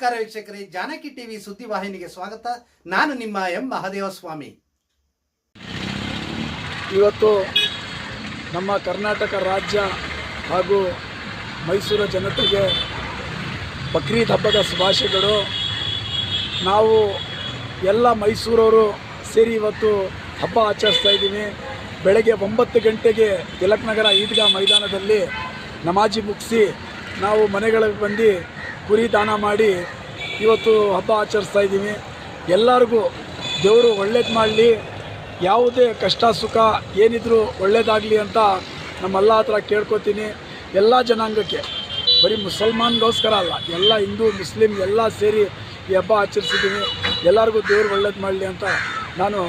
ನಮಸ್ಕಾರ ವೀಕ್ಷಕರೇ, ಜಾನಕಿ ಟಿವಿ ಸುದ್ದಿ ವಾಹಿನಿಗೆ ಸ್ವಾಗತ. ನಾನು ನಿಮ್ಮ ಎಂ ಮಹದೇವಸ್ವಾಮಿ. ಇವತ್ತು ನಮ್ಮ ಕರ್ನಾಟಕ ರಾಜ್ಯ ಹಾಗೂ ಮೈಸೂರು ಜನತೆಗೆ ಬಕ್ರೀದ್ ಹಬ್ಬದ ಶುಭಾಶಯಗಳು. ನಾವು ಎಲ್ಲ ಮೈಸೂರವರು ಸೇರಿ ಇವತ್ತು ಹಬ್ಬ ಆಚರಿಸ್ತಾ ಇದ್ದೀವಿ. ಬೆಳಗ್ಗೆ ಒಂಬತ್ತು ಗಂಟೆಗೆ ತಿಲಕ್ ನಗರ ಈದ್ಗಾ ಮೈದಾನದಲ್ಲಿ ನಮಾಜಿ ಮುಗಿಸಿ ನಾವು ಮನೆಗಳಿಗೆ ಬಂದು ಕುರಿ ದಾನ ಮಾಡಿ ಇವತ್ತು ಹಬ್ಬ ಆಚರಿಸ್ತಾ ಇದ್ದೀವಿ. ಎಲ್ಲರಿಗೂ ದೇವರು ಒಳ್ಳೇದು ಮಾಡಲಿ, ಯಾವುದೇ ಕಷ್ಟ ಸುಖ ಏನಿದ್ರೂ ಒಳ್ಳೇದಾಗಲಿ ಅಂತ ನಮ್ಮೆಲ್ಲ ಹತ್ರ ಕೇಳ್ಕೊತೀನಿ. ಎಲ್ಲ ಜನಾಂಗಕ್ಕೆ, ಬರೀ ಮುಸಲ್ಮಾನ್ಗೋಸ್ಕರ ಅಲ್ಲ, ಎಲ್ಲ ಹಿಂದೂ, ಮುಸ್ಲಿಂ ಎಲ್ಲ ಸೇರಿ ಈ ಹಬ್ಬ ಆಚರಿಸಿದ್ದೀನಿ ಎಲ್ಲರಿಗೂ ದೇವ್ರು ಒಳ್ಳೇದು ಮಾಡಲಿ ಅಂತ ನಾನು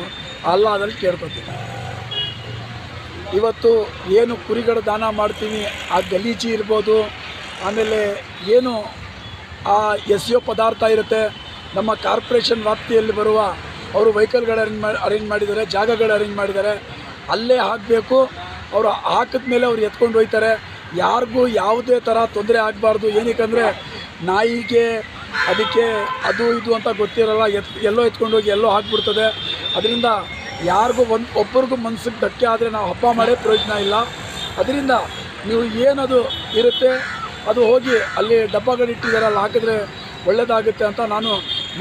ಅಲ್ಲಾದಲ್ಲಿ ಕೇಳ್ಕೊತೀನಿ. ಇವತ್ತು ಏನು ಕುರಿಗಳು ದಾನ ಮಾಡ್ತೀನಿ ಆ ಗಲೀಜಿ ಇರ್ಬೋದು, ಆಮೇಲೆ ಏನು ಆ ಎಸ್ ಪದಾರ್ಥ ಇರುತ್ತೆ. ನಮ್ಮ ಕಾರ್ಪೊರೇಷನ್ ವ್ಯಾಪ್ತಿಯಲ್ಲಿ ಬರುವ ಅವರು ವೆಹಿಕಲ್ಗಳು ಅರೇಂಜ್ ಮಾಡಿ ಅರೇಂಜ್ ಮಾಡಿದ್ದಾರೆ, ಜಾಗಗಳು ಅರೇಂಜ್ ಮಾಡಿದ್ದಾರೆ. ಅಲ್ಲೇ ಹಾಕಬೇಕು. ಅವರು ಹಾಕಿದ ಮೇಲೆ ಅವ್ರು ಎತ್ಕೊಂಡು ಹೋಗ್ತಾರೆ ಯಾರಿಗೂ ಯಾವುದೇ ಥರ ತೊಂದರೆ ಆಗಬಾರ್ದು. ಏನಕ್ಕಂದರೆ ನಾಯಿಗೆ ಅದಕ್ಕೆ ಅದು ಇದು ಅಂತ ಗೊತ್ತಿರಲ್ಲ. ಎತ್, ಎಲ್ಲೋ ಎತ್ಕೊಂಡು ಹೋಗಿ ಎಲ್ಲೋ ಹಾಕ್ಬಿಡ್ತದೆ. ಅದರಿಂದ ಯಾರಿಗೂ ಒಂದು ಒಬ್ಬರಿಗೂ ಮನ್ಸಿಗೆ ಧಕ್ಕೆ ಆದರೆ ನಾವು ಹಬ್ಬ ಮಾಡೇ ಪ್ರಯೋಜನ ಇಲ್ಲ. ಅದರಿಂದ ನೀವು ಏನದು ಇರುತ್ತೆ? ಅದು ಹೋಗಿ ಅಲ್ಲಿ ಡಬ್ಬಗಳು ಇಟ್ಟಿದ್ದಾರೆ, ಅಲ್ಲಿ ಹಾಕಿದ್ರೆ ಒಳ್ಳೆಯದಾಗುತ್ತೆ ಅಂತ ನಾನು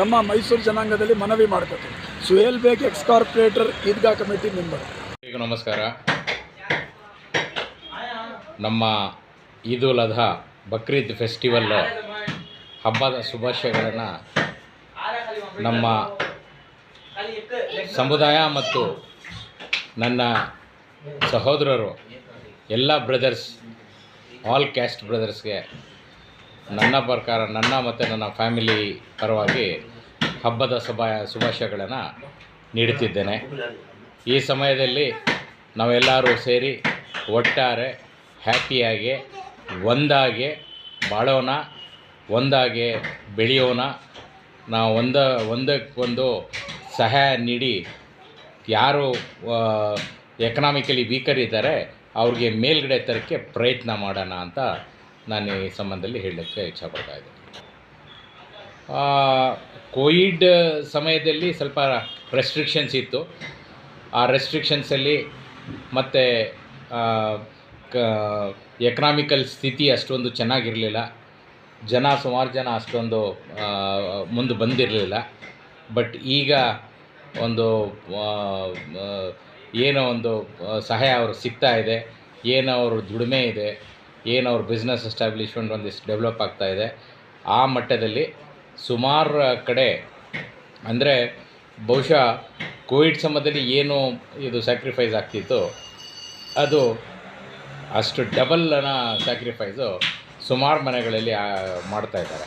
ನಮ್ಮ ಮೈಸೂರು ಜನಾಂಗದಲ್ಲಿ ಮನವಿ ಮಾಡ್ಕೊತೀನಿ. Suhail Baig ex corporator Idgah committee member ನಮಸ್ಕಾರ. ನಮ್ಮ ಈದ್ ಉಲ್ ಅಧಾ ಬಕ್ರೀದ್ ಫೆಸ್ಟಿವಲ್ ಹಬ್ಬದ ಶುಭಾಶಯಗಳನ್ನು ನಮ್ಮ ಸಮುದಾಯ ಮತ್ತು ನನ್ನ ಸಹೋದರರು, ಎಲ್ಲ ಬ್ರದರ್ಸ್ ಆಲ್ ಕ್ಯಾಸ್ಟ್ ಬ್ರದರ್ಸ್ಗೆ ನನ್ನ ಪ್ರಕಾರ ನನ್ನ ಮತ್ತು ನನ್ನ ಫ್ಯಾಮಿಲಿ ಪರವಾಗಿ ಹಬ್ಬದ ಶುಭ, ಶುಭಾಶಯಗಳನ್ನು ನೀಡುತ್ತಿದ್ದೇನೆ. ಈ ಸಮಯದಲ್ಲಿ ನಾವೆಲ್ಲರೂ ಸೇರಿ ಒಟ್ಟಾರೆ ಹ್ಯಾಪಿಯಾಗಿ, ಒಂದಾಗಿ ಬಾಳೋಣ, ಒಂದಾಗಿ ಬೆಳೆಯೋಣ. ನಾವು ಒಂದ, ಒಂದಕ್ಕೊಂದು ಸಹಾಯ ನೀಡಿ ಯಾರು ಎಕನಾಮಿಕಲಿ ವೀಕರ್ ಇದ್ದಾರೆ ಅವ್ರಿಗೆ ಮೇಲ್ಗಡೆ ತರಕ್ಕೆ ಪ್ರಯತ್ನ ಮಾಡೋಣ ಅಂತ ನಾನು ಈ ಸಂಬಂಧದಲ್ಲಿ ಹೇಳಲಿಕ್ಕೆ ಇಚ್ಛಪಡ್ತಾ ಇದ್ದೀನಿ. ಕೋವಿಡ್ ಸಮಯದಲ್ಲಿ ಸ್ವಲ್ಪ ರೆಸ್ಟ್ರಿಕ್ಷನ್ಸ್ ಇತ್ತು. ಆ ರೆಸ್ಟ್ರಿಕ್ಷನ್ಸಲ್ಲಿ ಮತ್ತು ಎಕನಾಮಿಕಲ್ ಸ್ಥಿತಿ ಅಷ್ಟೊಂದು ಚೆನ್ನಾಗಿರಲಿಲ್ಲ. ಜನ, ಸುಮಾರು ಜನ ಅಷ್ಟೊಂದು ಮುಂದೆ ಬಂದಿರಲಿಲ್ಲ. ಬಟ್ ಈಗ ಒಂದು ಏನೋ ಒಂದು ಸಹಾಯ ಅವರು ಸಿಗ್ತಾ ಇದೆ, ಏನೋ ಅವ್ರ ದುಡಿಮೆ ಇದೆ, ಏನೋ ಅವ್ರ ಬಿಸ್ನೆಸ್ ಎಸ್ಟಾಬ್ಲಿಷ್ಮೆಂಟ್ ಒಂದಿಷ್ಟು ಡೆವಲಪ್ ಆಗ್ತಾ ಇದೆ. ಆ ಮಟ್ಟದಲ್ಲಿ ಸುಮಾರು ಕಡೆ, ಅಂದರೆ ಬಹುಶಃ ಕೋವಿಡ್ ಸಮಯದಲ್ಲಿ ಏನು ಇದು ಸ್ಯಾಕ್ರಿಫೈಸ್ ಆಗ್ತಿತ್ತು, ಅದು ಅಷ್ಟು ಡಬಲ್ನ ಸ್ಯಾಕ್ರಿಫೈಸು ಸುಮಾರು ಮನೆಗಳಲ್ಲಿ ಮಾಡ್ತಾ ಇದ್ದಾರೆ.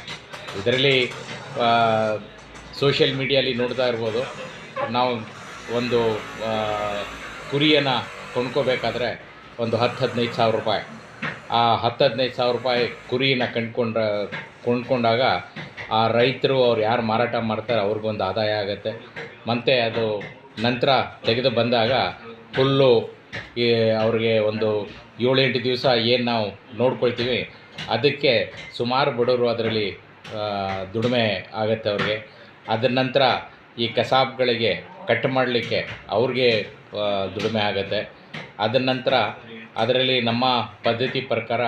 ಇದರಲ್ಲಿ ಸೋಷಿಯಲ್ ಮೀಡಿಯಲ್ಲಿ ನೋಡ್ತಾ ಇರ್ಬೋದು. ನಾವು ಒಂದು ಕುರಿಯನ್ನು ಕೊಂಡ್ಕೋಬೇಕಾದ್ರೆ ಒಂದು ಹತ್ತು ಹದಿನೈದು ಸಾವಿರ ರೂಪಾಯಿ. ಆ ಹತ್ತು ಹದಿನೈದು ಸಾವಿರ ರೂಪಾಯಿ ಕುರಿನ ಕಂಡ್ಕೊಂಡ್ರೆ, ಕೊಂಡ್ಕೊಂಡಾಗ ಆ ರೈತರು ಅವ್ರು ಯಾರು ಮಾರಾಟ ಮಾಡ್ತಾರೆ ಅವ್ರಿಗೊಂದು ಆದಾಯ ಆಗುತ್ತೆ. ಮತ್ತು ಅದು ನಂತರ ತೆಗೆದು ಬಂದಾಗ ಫುಲ್ಲು ಈ ಅವ್ರಿಗೆ ಒಂದು ಏಳೆಂಟು ದಿವಸ ಏನು ನಾವು ನೋಡ್ಕೊಳ್ತೀವಿ, ಅದಕ್ಕೆ ಸುಮಾರು ಬಡವರು ಅದರಲ್ಲಿ ದುಡಿಮೆ ಆಗುತ್ತೆ ಅವ್ರಿಗೆ. ಅದರ ನಂತರ ಈ ಕಸಾಬ್ಗಳಿಗೆ ಕಟ್ ಮಾಡಲಿಕ್ಕೆ ಅವ್ರಿಗೆ ದುಡಿಮೆ ಆಗುತ್ತೆ. ಅದರ ನಂತರ ಅದರಲ್ಲಿ ನಮ್ಮ ಪದ್ಧತಿ ಪ್ರಕಾರ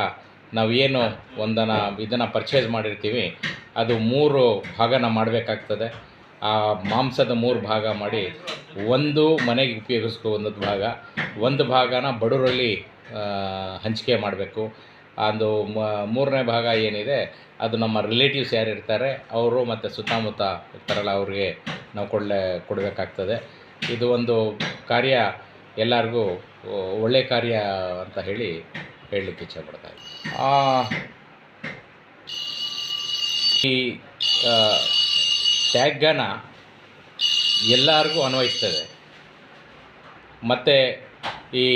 ನಾವೇನು ಒಂದನ್ನು ಇದನ್ನು ಪರ್ಚೇಸ್ ಮಾಡಿರ್ತೀವಿ, ಅದು ಮೂರು ಭಾಗನ ಮಾಡಬೇಕಾಗ್ತದೆ. ಆ ಮಾಂಸದ ಮೂರು ಭಾಗ ಮಾಡಿ ಒಂದು ಮನೆಗೆ ಉಪಯೋಗಿಸ್ಕೊ, ಒಂದು ಭಾಗ. ಒಂದು ಭಾಗನ ಬಡವರಲ್ಲಿ ಹಂಚಿಕೆ ಮಾಡಬೇಕು. ಮ- ಮೂರನೇ ಭಾಗ ಏನಿದೆ, ಅದು ನಮ್ಮ ರಿಲೇಟಿವ್ಸ್ ಯಾರು ಇರ್ತಾರೆ, ಅವರು ಮತ್ತು ಸುತ್ತಮುತ್ತ ಇರ್ತಾರಲ್ಲ, ಅವ್ರಿಗೆ ನಾವು ಕೊಡಲೇ, ಕೊಡಬೇಕಾಗ್ತದೆ ಇದು ಒಂದು ಕಾರ್ಯ ಎಲ್ಲರಿಗೂ ಒಳ್ಳೆಯ ಕಾರ್ಯ ಅಂತ ಹೇಳಿ ಹೇಳಲಿಕ್ಕೆ ಇಚ್ಛೆಪಡ್ತಾ ಇದ್ದೀನಿ. ಆ, ಈ ಟ್ಯಾಗನ ಎಲ್ಲರಿಗೂ ಅನ್ವಯಿಸ್ತದೆ ಮತ್ತು ಈ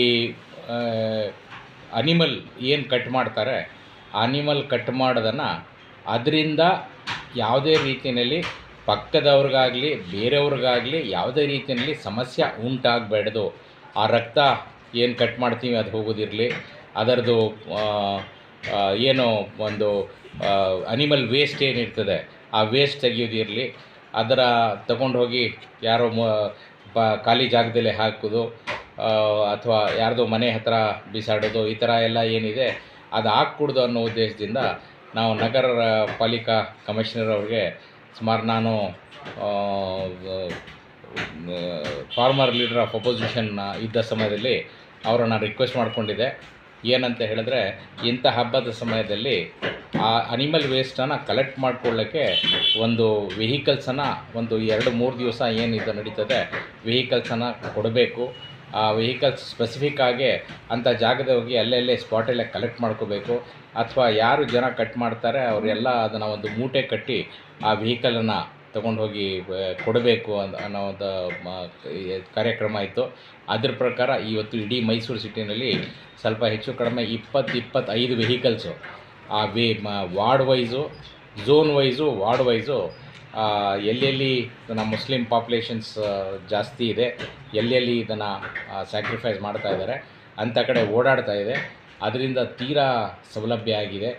ಅನಿಮಲ್ ಏನು ಕಟ್ ಮಾಡ್ತಾರೆ, ಅನಿಮಲ್ ಕಟ್ ಮಾಡೋದನ್ನು ಅದರಿಂದ ಯಾವುದೇ ರೀತಿಯಲ್ಲಿ ಪಕ್ಕದವ್ರಿಗಾಗಲಿ, ಬೇರೆಯವ್ರಿಗಾಗಲಿ ಯಾವುದೇ ರೀತಿಯಲ್ಲಿ ಸಮಸ್ಯೆ ಉಂಟಾಗಬಾರ್ದು ಆ ರಕ್ತ ಏನು ಕಟ್ ಮಾಡ್ತೀವಿ, ಅದು ಹೋಗೋದಿರಲಿ. ಅದರದ್ದು ಏನು ಒಂದು ಅನಿಮಲ್ ವೇಸ್ಟ್ ಏನಿರ್ತದೆ, ಆ ವೇಸ್ಟ್ ತೆಗೆಯೋದಿರಲಿ. ಅದರ ತಗೊಂಡು ಹೋಗಿ ಯಾರೋ ಮ ಖಾಲಿ ಜಾಗದಲ್ಲಿ ಹಾಕೋದು. ಅಥವಾ ಯಾರ್ದೋ ಮನೆ ಹತ್ತಿರ ಬಿಸಾಡೋದು ಈ ಥರ ಎಲ್ಲ ಏನಿದೆ, ಅದು ಹಾಕ್ಕೂಡ್ದು ಅನ್ನೋ ಉದ್ದೇಶದಿಂದ ನಾವು ನಗರ ಪಾಲಿಕಾ ಕಮಿಷನರ್ ಅವ್ರಿಗೆ ಸುಮಾರು ನಾನು ಫಾರ್ಮರ್ ಲೀಡರ್ ಆಫ್ ಅಪೋಸಿಷನ್ ಇದ್ದ ಸಮಯದಲ್ಲಿ ಅವರನ್ನು ರಿಕ್ವೆಸ್ಟ್ ಮಾಡಿಕೊಂಡಿದ್ದೆ. ಏನಂತ ಹೇಳಿದ್ರೆ, ಇಂಥ ಹಬ್ಬದ ಸಮಯದಲ್ಲಿ ಆ ಅನಿಮಲ್ ವೇಸ್ಟನ್ನು ಕಲೆಕ್ಟ್ ಮಾಡ್ಕೊಳ್ಳೋಕ್ಕೆ ಒಂದು ವೆಹಿಕಲ್ಸನ್ನು ಒಂದು ಎರಡು ಮೂರು ದಿವಸ ಏನಿದೆ ನಡೀತದೆ, ವೆಹಿಕಲ್ಸನ್ನು ಕೊಡಬೇಕು. ಆ ವೆಹಿಕಲ್ಸ್ ಸ್ಪೆಸಿಫಿಕ್ ಆಗಿ ಅಂಥ ಜಾಗದ ಹೋಗಿ ಅಲ್ಲಲ್ಲೇ ಸ್ಪಾಟಲ್ಲೇ ಕಲೆಕ್ಟ್ ಮಾಡ್ಕೋಬೇಕು. ಅಥವಾ ಯಾರು ಜನ ಕಟ್ ಮಾಡ್ತಾರೆ, ಅವರೆಲ್ಲ ಅದನ್ನು ಒಂದು ಮೂಟೆ ಕಟ್ಟಿ ಆ ವೆಹಿಕಲನ್ನು ತಗೊಂಡು ಹೋಗಿ ಕೊಡಬೇಕು ಅಂತ ಅನ್ನೋ ಒಂದು ಮ- ಕಾರ್ಯಕ್ರಮ ಇತ್ತು. ಅದ್ರ ಪ್ರಕಾರ ಇವತ್ತು ಇಡೀ ಮೈಸೂರು ಸಿಟಿನಲ್ಲಿ ಸ್ವಲ್ಪ ಹೆಚ್ಚು ಕಡಿಮೆ ಇಪ್ಪತ್ತು ಇಪ್ಪತ್ತೈದು ವೆಹಿಕಲ್ಸು ಆ, way ward wise zone wise ward wise ಎಲ್ಲೆಲ್ಲಿ ನಮ್ಮ ಮುಸ್ಲಿಂ ಪಾಪ್ಯುಲೇಷನ್ಸ್ ಜಾಸ್ತಿ ಇದೆ. ಎಲ್ಲೆಲ್ಲಿ ಇದನ್ನು ಸ್ಯಾಕ್ರಿಫೈಸ್ ಮಾಡ್ತಾ ಇದ್ದಾರೆ. ಅಂಥ ಕಡೆ ಓಡಾಡ್ತಾ ಇದೆ. ಅದರಿಂದ ತೀರಾ ಸೌಲಭ್ಯ ಆಗಿದೆ.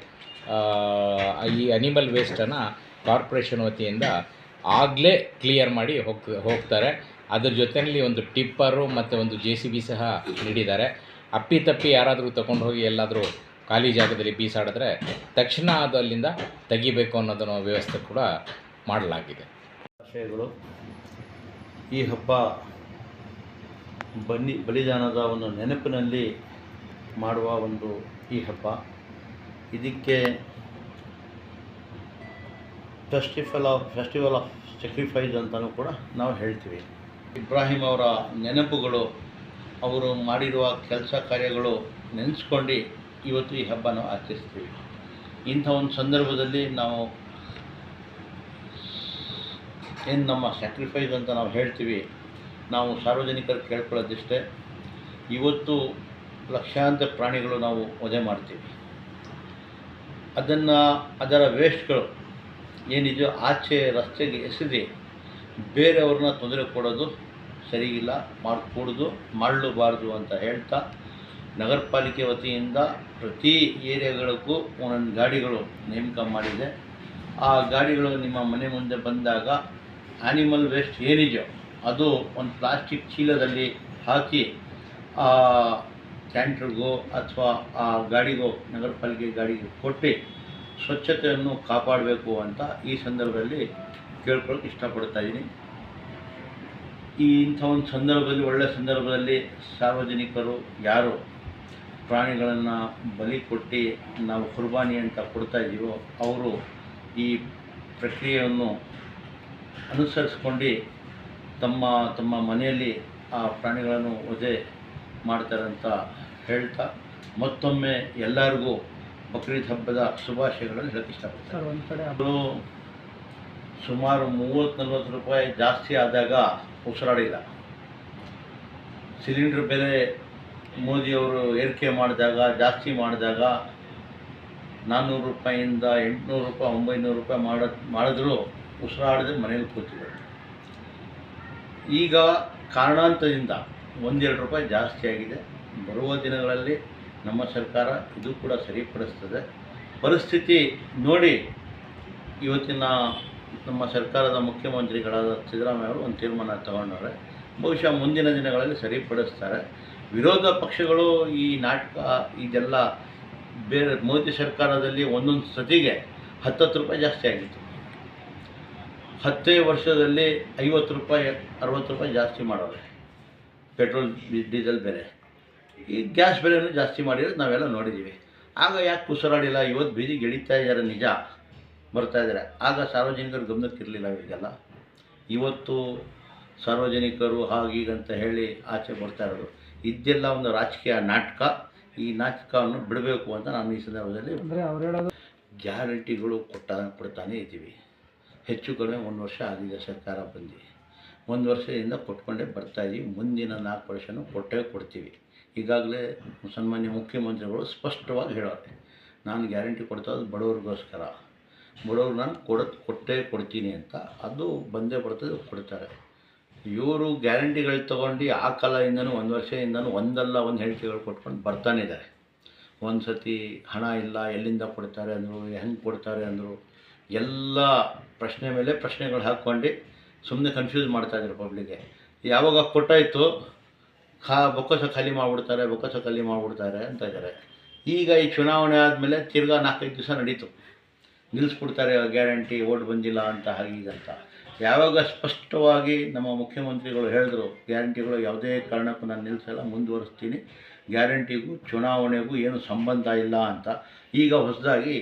ಈ ಅನಿಮಲ್ ವೇಸ್ಟನ್ನು ಕಾರ್ಪೊರೇಷನ್ ವತಿಯಿಂದ ಆಗಲೇ ಕ್ಲಿಯರ್ ಮಾಡಿ ಹೋಗ್, ಹೋಗ್ತಾರೆ. ಅದ್ರ ಜೊತೆಯಲ್ಲಿ ಒಂದು ಟಿಪ್ಪರು ಮತ್ತು ಒಂದು ಜೆ ಸಿ ಬಿ ಸಹ ನೀಡಿದ್ದಾರೆ. ಅಪ್ಪಿತಪ್ಪಿ ಯಾರಾದರೂ ತಗೊಂಡು ಹೋಗಿ ಎಲ್ಲಾದರೂ ಖಾಲಿ ಜಾಗದಲ್ಲಿ ಬೀಸಾಡಿದ್ರೆ ತಕ್ಷಣ ಅದು ಅಲ್ಲಿಂದ ತೆಗಿಬೇಕು ಅನ್ನೋದನ್ನು ವ್ಯವಸ್ಥೆ ಕೂಡ ಮಾಡಲಾಗಿದೆ. ಆಶಯಗಳು. ಈ ಹಬ್ಬ ಬನ್ನಿ, ಬಲಿದಾನದ ಒಂದು ನೆನಪಿನಲ್ಲಿ ಮಾಡುವ ಒಂದು ಈ ಹಬ್ಬ. ಇದಕ್ಕೆ festival of festival of sacrifice ಅಂತಲೂ ಕೂಡ ನಾವು ಹೇಳ್ತೀವಿ. ಇಬ್ರಾಹಿಂ ಅವರ ನೆನಪುಗಳು, ಅವರು ಮಾಡಿರುವ ಕೆಲಸ ಕಾರ್ಯಗಳು ನೆನೆಸ್ಕೊಂಡು ಇವತ್ತು ಈ ಹಬ್ಬ ನಾವು ಆಚರಿಸ್ತೀವಿ. ಇಂಥ ಒಂದು ಸಂದರ್ಭದಲ್ಲಿ ನಾವು ಏನು ನಮ್ಮ ಸ್ಯಾಕ್ರಿಫೈಸ್ ಅಂತ ನಾವು ಹೇಳ್ತೀವಿ, ನಾವು ಸಾರ್ವಜನಿಕರು ಕೇಳ್ಕೊಳ್ಳೋದಿಷ್ಟೇ. ಇವತ್ತು ಲಕ್ಷಾಂತರ ಪ್ರಾಣಿಗಳು ನಾವು ವಧೆ ಮಾಡ್ತೀವಿ. ಅದನ್ನು, ಅದರ ವೇಸ್ಟ್ಗಳು ಏನಿದೆಯೋ ಆಚೆ ರಸ್ತೆಗೆ ಎಸೆದು ಬೇರೆಯವ್ರನ್ನ ತೊಂದರೆ ಕೊಡೋದು ಸರಿಯಿಲ್ಲ, ಮಾಡಿಕೊಡೋದು, ಮಾಡಲೂಬಾರ್ದು ಅಂತ ಹೇಳ್ತಾ ನಗರ ಪಾಲಿಕೆ ವತಿಯಿಂದ ಪ್ರತಿ ಏರಿಯಾಗಳಿಗೂ ಒಂದೊಂದು ಗಾಡಿಗಳು ನೇಮಕ ಮಾಡಿದೆ. ಆ ಗಾಡಿಗಳು ನಿಮ್ಮ ಮನೆ ಮುಂದೆ ಬಂದಾಗ ಆ್ಯನಿಮಲ್ ವೇಸ್ಟ್ ಏನಿದೆಯೋ ಅದು ಒಂದು ಪ್ಲಾಸ್ಟಿಕ್ ಚೀಲದಲ್ಲಿ ಹಾಕಿ, ಆ ಕ್ಯಾಂಟ್ರಿಗೋ ಅಥವಾ ಆ ಗಾಡಿಗೋ ನಗರ ಪಾಲಿಕೆ ಗಾಡಿಗೆ ಕೊಟ್ಟು ಸ್ವಚ್ಛತೆಯನ್ನು ಕಾಪಾಡಬೇಕು ಅಂತ ಈ ಸಂದರ್ಭದಲ್ಲಿ ಕೇಳ್ಕೊಳ್ಳೋಕೆ ಇಷ್ಟಪಡ್ತಾ ಇದ್ದೀನಿ. ಈ ಇಂಥ ಒಂದು ಸಂದರ್ಭದಲ್ಲಿ ಒಳ್ಳೆಯ ಸಂದರ್ಭದಲ್ಲಿ ಸಾರ್ವಜನಿಕರು ಯಾರು ಪ್ರಾಣಿಗಳನ್ನು ಬಲಿ ಕೊಟ್ಟು ನಾವು ಕುರ್ಬಾನಿ ಅಂತ ಕೊಡ್ತಾ ಇದ್ದೀವೋ ಅವರು ಈ ಪ್ರಕ್ರಿಯೆಯನ್ನು ಅನುಸರಿಸ್ಕೊಂಡು ತಮ್ಮ ತಮ್ಮ ಮನೆಯಲ್ಲಿ ಆ ಪ್ರಾಣಿಗಳನ್ನು ವಧೆ ಮಾಡ್ತಾರೆ ಅಂತ ಹೇಳ್ತಾ ಮತ್ತೊಮ್ಮೆ ಎಲ್ಲರಿಗೂ ಬಕ್ರೀದ್ ಹಬ್ಬದ ಶುಭಾಶಯಗಳನ್ನು ಹೇಳಕ್ಕೆ ಇಷ್ಟಪಡ್ತಾರೆ ಅದು ಸುಮಾರು ಮೂವತ್ತು ನಲ್ವತ್ತು ರೂಪಾಯಿ ಜಾಸ್ತಿ ಆದಾಗ ಉಸಿರಾಡಿಲ್ಲ. ಸಿಲಿಂಡ್ರ್ ಬೆಲೆ ಮೋದಿಯವರು ಏರಿಕೆ ಮಾಡಿದಾಗ ಜಾಸ್ತಿ ಮಾಡಿದಾಗ ನಾನ್ನೂರು ರೂಪಾಯಿಯಿಂದ ಎಂಟುನೂರು ರೂಪಾಯಿ ಒಂಬೈನೂರು ರೂಪಾಯಿ ಮಾಡ ಮಾಡಿದ್ರು ಉಸಿರಾಡದೆ ಮನೆಯಲ್ಲಿ ಕೂತಿದ್ರು ಈಗ ಕಾರಣಾಂತರದಿಂದ ಒಂದೆರಡು ರೂಪಾಯಿ ಜಾಸ್ತಿ ಆಗಿದೆ. ಬರುವ ದಿನಗಳಲ್ಲಿ ನಮ್ಮ ಸರ್ಕಾರ ಇದು ಕೂಡ ಸರಿಪಡಿಸ್ತದೆ. ಪರಿಸ್ಥಿತಿ ನೋಡಿ, ಇವತ್ತಿನ ನಮ್ಮ ಸರ್ಕಾರದ ಮುಖ್ಯಮಂತ್ರಿಗಳಾದ ಸಿದ್ದರಾಮಯ್ಯ ಅವರು ಒಂದು ತೀರ್ಮಾನ ತಗೊಂಡವ್ರೆ. ಬಹುಶಃ ಮುಂದಿನ ದಿನಗಳಲ್ಲಿ ಸರಿಪಡಿಸ್ತಾರೆ. ವಿರೋಧ ಪಕ್ಷಗಳು ಈ ನಾಟಕ, ಇದೆಲ್ಲ ಬೇರೆ ಮೋದಿ ಸರ್ಕಾರದಲ್ಲಿ ಒಂದೊಂದು ಸತಿಗೆ ಹತ್ತತ್ತು ರೂಪಾಯಿ ಜಾಸ್ತಿ ಆಗಿತ್ತು. ಹತ್ತೇ ವರ್ಷದಲ್ಲಿ ಐವತ್ತು ರೂಪಾಯಿ ಅರವತ್ತು ರೂಪಾಯಿ ಜಾಸ್ತಿ ಮಾಡೋರೆ. ಪೆಟ್ರೋಲ್ ಡೀಸೆಲ್ ಬೆಲೆ. ಈ ಗ್ಯಾಸ್ ಬೆಲೆನೂ ಜಾಸ್ತಿ ಮಾಡಿರೋದು ನಾವೆಲ್ಲ ನೋಡಿದ್ದೀವಿ ಆಗ ಯಾಕೆ ಉಸಿರಾಡಿಲ್ಲ? ಇವತ್ತು ಬೀದಿ ಗೆಳೀತಾ ಇದ್ದಾರೆ ನಿಜ ಬರ್ತಾ ಇದ್ದಾರೆ. ಆಗ ಸಾರ್ವಜನಿಕರು ಗಮನಕ್ಕಿರಲಿಲ್ಲ ಇವರಿಗೆಲ್ಲ ಇವತ್ತು ಸಾರ್ವಜನಿಕರು ಹಾಗೀಗಂತ ಹೇಳಿ ಆಚೆ ಬರ್ತಾ ಇರೋದು. ಇದೆಲ್ಲ ಒಂದು ರಾಜಕೀಯ ನಾಟಕ. ಈ ನಾಟಕವನ್ನು ಬಿಡಬೇಕು ಅಂತ ನಾನು ಈ ಸಂದರ್ಭದಲ್ಲಿ ಗ್ಯಾರಂಟಿಗಳು ಕೊಟ್ಟ ಕೊಡ್ತಾನೆ ಇದ್ದೀವಿ. ಹೆಚ್ಚು ಕಡಿಮೆ ಒಂದು ವರ್ಷ ಆಗಿದೆ ಸರ್ಕಾರ ಬಂದು. ಒಂದು ವರ್ಷದಿಂದ ಕೊಟ್ಕೊಂಡೇ ಬರ್ತಾಯಿದ್ದೀವಿ ಮುಂದಿನ ನಾಲ್ಕು ವರ್ಷವೂ ಕೊಟ್ಟೇ ಕೊಡ್ತೀವಿ. ಈಗಾಗಲೇ ಸನ್ಮಾನ್ಯ ಮುಖ್ಯಮಂತ್ರಿಗಳು ಸ್ಪಷ್ಟವಾಗಿ ಹೇಳೋರೆ ನಾನು ಗ್ಯಾರಂಟಿ ಕೊಡ್ತಾ ಇರೋದು ಬಡವ್ರಿಗೋಸ್ಕರ. ಬಡವ್ರು ನಾನು ಕೊಡೋದು ಕೊಟ್ಟೇ ಕೊಡ್ತೀನಿ ಅಂತ. ಅದು ಬಂದೇ ಬರ್ತದೆ ಕೊಡ್ತಾರೆ. ಇವರು ಗ್ಯಾರಂಟಿಗಳು ತೊಗೊಂಡು ಆ ಕಾಲದಿಂದನೂ, ಒಂದು ವರ್ಷದಿಂದನೂ ಒಂದಲ್ಲ ಒಂದು ಹೇಳಿಕೆಗಳು ಕೊಟ್ಕೊಂಡು ಬರ್ತಾನೆ ಇದ್ದಾರೆ. ಒಂದು ಸತಿ ಹಣ ಇಲ್ಲ, ಎಲ್ಲಿಂದ ಕೊಡ್ತಾರೆ ಅಂದರು, ಹೆಂಗೆ ಕೊಡ್ತಾರೆ ಅಂದರು ಎಲ್ಲ ಪ್ರಶ್ನೆ ಮೇಲೆ ಪ್ರಶ್ನೆಗಳು ಹಾಕ್ಕೊಂಡು ಸುಮ್ಮನೆ ಕನ್ಫ್ಯೂಸ್ ಮಾಡ್ತಾ ಇದ್ದಾರೆ ಪಬ್ಲಿಕ್ಗೆ ಯಾವಾಗ ಕೊಟ್ಟಾಯಿತು ಖಾ, ಬೊಕ್ಕಸ ಖಾಲಿ ಮಾಡಿಬಿಡ್ತಾರೆ, ಬೊಕ್ಕಸ ಖಾಲಿ ಮಾಡಿಬಿಡ್ತಾರೆ ಅಂತ ಇದ್ದಾರೆ ಈಗ ಈ ಚುನಾವಣೆ ಆದಮೇಲೆ ತಿರ್ಗಾ ನಾಲ್ಕೈದು ದಿವಸ ನಡೀತು. ನಿಲ್ಲಿಸ್ಬಿಡ್ತಾರೆ ಗ್ಯಾರಂಟಿ ಓಟ್ ಬಂದಿಲ್ಲ ಅಂತ ಹಾಗೀಗಂತ ಯಾವಾಗ ಸ್ಪಷ್ಟವಾಗಿ ನಮ್ಮ ಮುಖ್ಯಮಂತ್ರಿಗಳು ಹೇಳಿದ್ರು ಗ್ಯಾರಂಟಿಗಳು ಯಾವುದೇ ಕಾರಣಕ್ಕೂ ನಾನು ನಿಲ್ಲಿಸಲ್ಲ ಮುಂದುವರಿಸ್ತೀನಿ. ಗ್ಯಾರಂಟಿಗೂ ಚುನಾವಣೆಗೂ ಏನು ಸಂಬಂಧ ಇಲ್ಲ ಅಂತ. ಈಗ ಹೊಸದಾಗಿ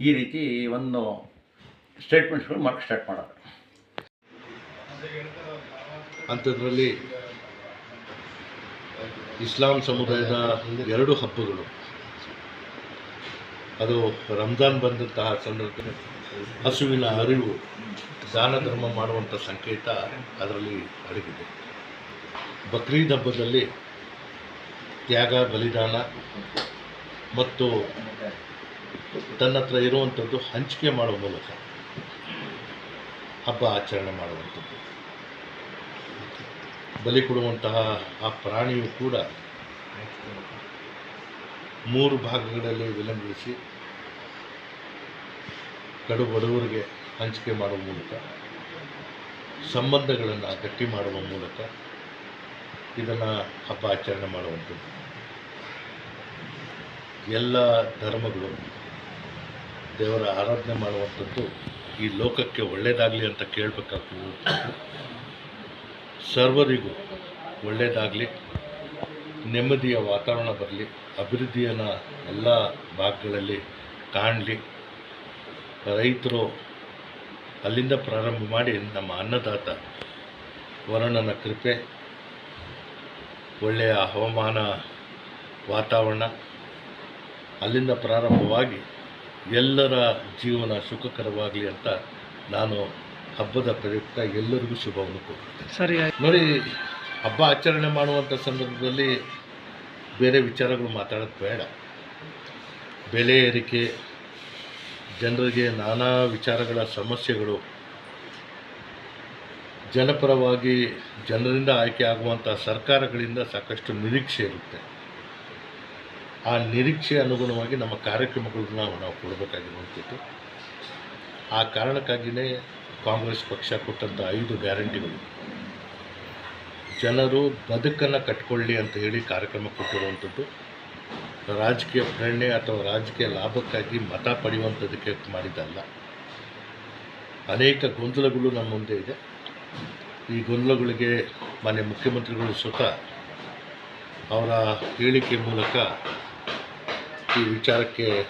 ಈ ರೀತಿ ಒಂದು ಸ್ಟೇಟ್ಮೆಂಟ್ಸ್ಗಳು ಮಾಡಕ್ಕೆ ಸ್ಟಾರ್ಟ್ ಮಾಡೋದು. ಅಂಥದ್ರಲ್ಲಿ ಇಸ್ಲಾಂ ಸಮುದಾಯದ ಎರಡು ಹಬ್ಬಗಳು. ಅದು ರಂಜಾನ್ ಬಂದಂತಹ ಸಂದರ್ಭದಲ್ಲಿ ಹಸುವಿನ ಅರಿವು ದಾನ ಧರ್ಮ ಮಾಡುವಂಥ ಸಂಕೇತ ಅದರಲ್ಲಿ ಅಡಗಿದೆ. ಬಕ್ರೀದ್ ಹಬ್ಬದಲ್ಲಿ ತ್ಯಾಗ, ಬಲಿದಾನ ಮತ್ತು ತನ್ನ ಹತ್ರ ಇರುವಂಥದ್ದು ಹಂಚಿಕೆ ಮಾಡುವ ಮೂಲಕ. ಹಬ್ಬ ಆಚರಣೆ ಮಾಡುವಂಥದ್ದು. ಬಲಿ ಕೊಡುವಂತಹ ಆ ಪ್ರಾಣಿಯು ಕೂಡ ಮೂರು ಭಾಗಗಳಲ್ಲಿ ವಿಲಂಬಿಸಿ ಕಡು ಬಡವರಿಗೆ ಹಂಚಿಕೆ ಮಾಡುವ ಮೂಲಕ, ಸಂಬಂಧಗಳನ್ನು ಗಟ್ಟಿ ಮಾಡುವ ಮೂಲಕ ಇದನ್ನು ಹಬ್ಬ ಆಚರಣೆ ಮಾಡುವಂಥದ್ದು. ಎಲ್ಲ ಧರ್ಮಗಳು ದೇವರ ಆರಾಧನೆ ಮಾಡುವಂಥದ್ದು ಈ ಲೋಕಕ್ಕೆ ಒಳ್ಳೆಯದಾಗಲಿ ಅಂತ ಕೇಳಬೇಕಾಗ್ತದೆ. ಸರ್ವರಿಗೂ ಒಳ್ಳೆಯದಾಗಲಿ ನೆಮ್ಮದಿಯ ವಾತಾವರಣ ಬರಲಿ, ಅಭಿವೃದ್ಧಿಯನ್ನು ಎಲ್ಲ ಭಾಗಗಳಲ್ಲಿ ಕಾಣಲಿ. ರೈತರು ಅಲ್ಲಿಂದ ಪ್ರಾರಂಭ ಮಾಡಿ ನಮ್ಮ ಅನ್ನದಾತ ವರುಣನ ಕೃಪೆ, ಒಳ್ಳೆಯ ಹವಾಮಾನ ವಾತಾವರಣ ಅಲ್ಲಿಂದ ಪ್ರಾರಂಭವಾಗಿ ಎಲ್ಲರ ಜೀವನ ಸುಖಕರವಾಗಲಿ ಅಂತ ನಾನು ಹಬ್ಬದ ಪ್ರಯುಕ್ತ ಎಲ್ಲರಿಗೂ ಶುಭವನ್ನು ಕೋರುತ್ತೇನೆ. ಸರಿ ನೋಡಿ ಹಬ್ಬ ಆಚರಣೆ ಮಾಡುವಂಥ ಸಂದರ್ಭದಲ್ಲಿ ಬೇರೆ ವಿಚಾರಗಳು ಮಾತಾಡೋದು ಬೇಡ. ಬೆಲೆ ಏರಿಕೆ ಜನರಿಗೆ ನಾನಾ ವಿಚಾರಗಳ ಸಮಸ್ಯೆಗಳು ಜನಪರವಾಗಿ ಜನರಿಂದ ಆಯ್ಕೆ ಆಗುವಂಥ ಸರ್ಕಾರಗಳಿಂದ ಸಾಕಷ್ಟು ನಿರೀಕ್ಷೆ ಇರುತ್ತೆ. ಆ ನಿರೀಕ್ಷೆ ಅನುಗುಣವಾಗಿ ನಮ್ಮ ಕಾರ್ಯಕ್ರಮಗಳನ್ನ ನಾವು ಕೊಡಬೇಕಾಗಿರುವಂಥದ್ದು ಆ ಕಾರಣಕ್ಕಾಗಿಯೇ ಕಾಂಗ್ರೆಸ್ ಪಕ್ಷ ಕೊಟ್ಟಂಥ ಐದು ಗ್ಯಾರಂಟಿಗಳು. ಜನರು ಬದುಕನ್ನು ಕಟ್ಕೊಳ್ಳಿ ಅಂತ ಹೇಳಿ ಕಾರ್ಯಕ್ರಮ ಕೊಟ್ಟಿರುವಂಥದ್ದು. ರಾಜಕೀಯ ಪ್ರೇರಣೆ ಅಥವಾ ರಾಜಕೀಯ ಲಾಭಕ್ಕಾಗಿ ಮತ ಪಡೆಯುವಂಥದ್ದಕ್ಕೆ ಮಾಡಿದ್ದಲ್ಲ. ಅನೇಕ ಗೊಂದಲಗಳು ನಮ್ಮ ಮುಂದೆ ಇದೆ. ಈ ಗೊಂದಲಗಳಿಗೆ ಮಾನ್ಯ ಮುಖ್ಯಮಂತ್ರಿಗಳು ಸ್ವತಃ ಅವರ ಹೇಳಿಕೆ ಮೂಲಕ ಈ ವಿಚಾರಕ್ಕೆ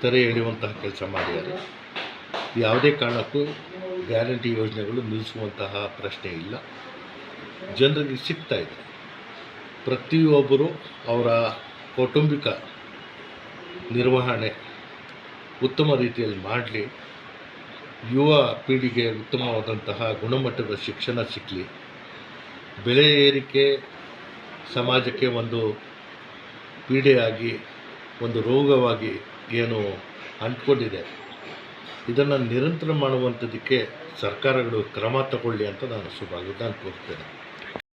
ತೆರೆ ಎಳೆಯುವಂತಹ ಕೆಲಸ ಮಾಡಿದ್ದಾರೆ. ಯಾವುದೇ ಕಾರಣಕ್ಕೂ ಗ್ಯಾರಂಟಿ ಯೋಜನೆಗಳು ನಿಲ್ಲಿಸುವಂತಹ ಪ್ರಶ್ನೆ ಇಲ್ಲ. ಜನರಿಗೆ ಸಿಗ್ತಾ ಇದೆ. ಪ್ರತಿಯೊಬ್ಬರು ಅವರ ಕೌಟುಂಬಿಕ ನಿರ್ವಹಣೆ ಉತ್ತಮ ರೀತಿಯಲ್ಲಿ ಮಾಡಲಿ, ಯುವ ಪೀಳಿಗೆ ಉತ್ತಮವಾದಂತಹ ಗುಣಮಟ್ಟದ ಶಿಕ್ಷಣ ಸಿಕ್ಕಲಿ ಬೆಲೆ ಏರಿಕೆ ಸಮಾಜಕ್ಕೆ ಒಂದು ಪೀಡೆಯಾಗಿ, ಒಂದು ರೋಗವಾಗಿ ಏನು ಅಂಟ್ಕೊಂಡಿದೆ. ಇದನ್ನು ನಿರಂತರ ಮಾಡುವಂಥದ್ದಕ್ಕೆ ಸರ್ಕಾರಗಳು ಕ್ರಮ ತಗೊಳ್ಳಿ ಅಂತ ನಾನು ಶುಭ ನಾನು